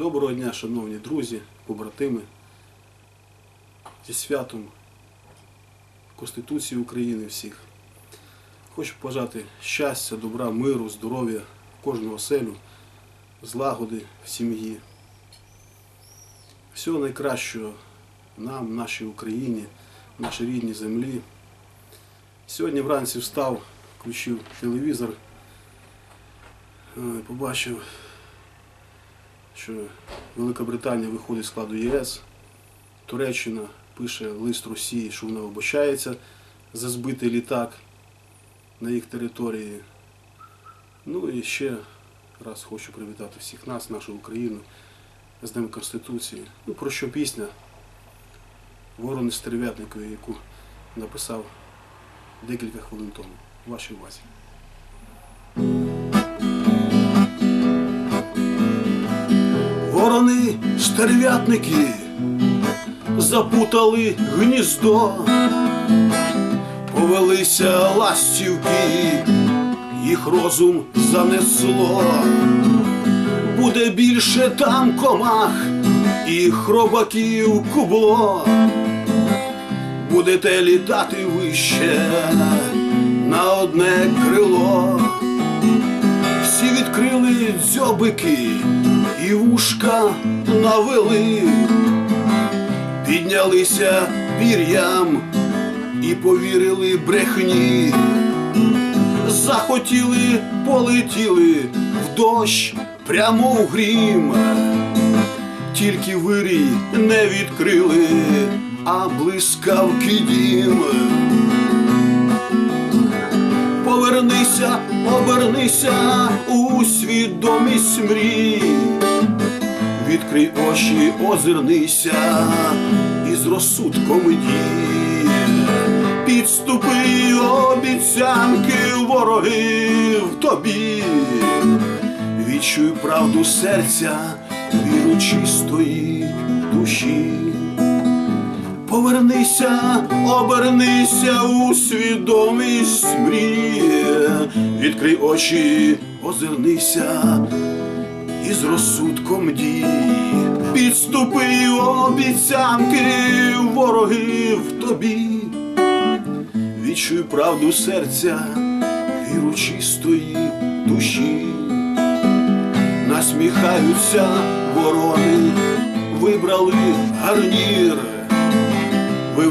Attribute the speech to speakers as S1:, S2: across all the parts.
S1: Доброго дня, шановні друзі, побратими. Зі святом Конституції України всіх. Хочу побажати щастя, добра, миру, здоров'я кожного оселю, злагоди в сім'ї. Всього найкращого нам, нашій Україні, нашій рідній землі. Сьогодні вранці встав, включив телевізор, е, побачив, що Велика Британія виходить з складу ЄС, Туреччина пише лист Росії, що вона вибачається за збитий літак на їх території. Ну і ще раз хочу привітати всіх нас, нашу Україну, з Днем Конституції. Ну, про що пісня Ворони Стерв'ятникові, яку написав декілька хвилин тому. Вашій увазі. Стерв'ятники запутали гніздо, повелися ластівки, їх розум занесло. Буде більше там комах і хробаків кубло. Будете літати вище на одне крило. Дзьобики і вушка навели, піднялися пір'ям і повірили брехні, захотіли, полетіли в дощ прямо в грім, тільки вирій не відкрили, а блискавки дім. Повернися, обернися у свідомість мрій. Відкрий очі, озирнися із розсудком дій. Підступи обіцянки ворогів тобі. Відчуй правду серця, віру чистої душі. Повернися, обернися у свідомість мрії, відкрий очі, озирнися із розсудком дій, підступи обіцянки ворогів тобі, відчуй правду серця, віру чистої душі, насміхаються ворони, вибрали гарнір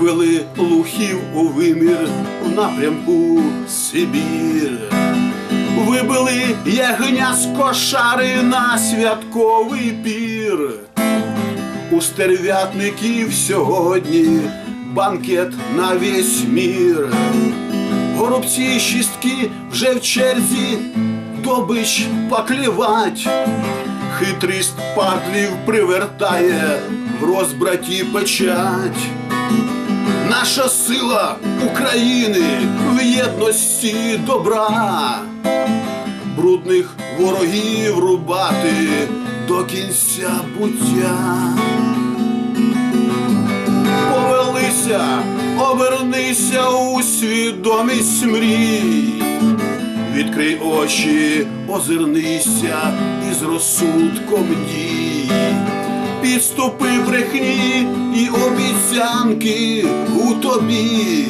S1: вивели лухів у вимір в напрямку Сибір. Вибили ягня з кошари на святковий пір. У стерв'ятників сьогодні банкет на весь мір. Горобці й шістки вже в черзі добич поклівать. Хитрість падлів привертає в розбраті печать. Наша сила України в єдності добра, брудних ворогів рубати до кінця буття. Повелися, обернися у свідомість мрій, відкрий очі, озирнися із розсудком дій підступи брехні і обіцянки у тобі.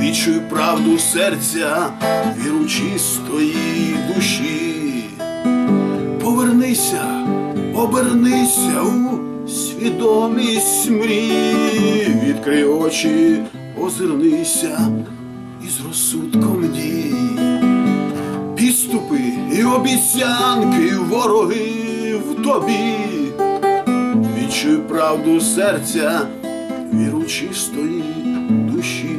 S1: Відчуй правду серця, віру чистої душі. Повернися, обернися у свідомість мрій, відкрий очі, озирнися із розсудком дій. Підступи і обіцянки вороги в тобі. Відчуй правду серця, віру чистої душі.